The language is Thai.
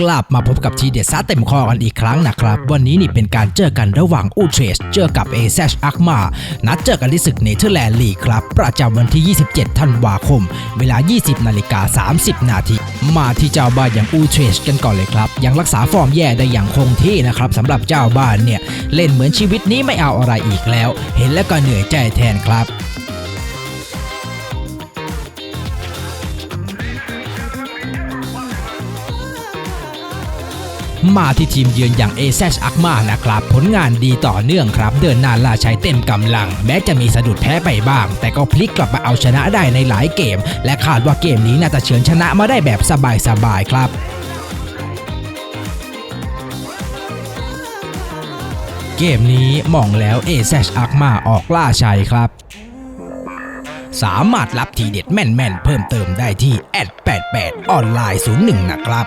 กลับมาพบกับทีเด็ดซะเต็มคอกันอีกครั้งนะครับ วันนี้นี่เป็นการเจอกันระหว่างอูเทรสเจอกับเอแซชอักมานัดเจอกันที่ศึกเนเธอร์แลนด์ลีกครับ ประจำวันที่ 27 ธันวาคม เวลา 20 นาฬิกา 30 นาทีมาที่เจ้าบ้านอย่างอูเทรสกันก่อนเลยครับ ยังรักษาฟอร์มแย่ได้อย่างคงที่นะครับสำหรับเจ้าบ้านเนี่ยเล่นเหมือนชีวิตนี้ไม่เอาอะไรอีกแล้ว เห็นแล้วก็เหนื่อยใจแทนครับ มาที่ทีมเยือนอย่างเอเซชอักมานะครับ ผลงานดีต่อเนื่องครับ เดินหน้าล่าใช้เต็มกำลัง แม้จะมีสะดุดแพ้ไปบ้าง แต่ก็พลิกกลับมาเอาชนะได้ในหลายเกม และคาดว่าเกมนี้น่าจะเฉือนชนะมาได้แบบสบายๆครับเกมนี้มองแล้วเอเซชอักมาออกล่าชัยครับ สามารถรับทีเด็ดแม่นๆ เพิ่มเติมได้ที่แอด88ออนไลน์01 นะครับ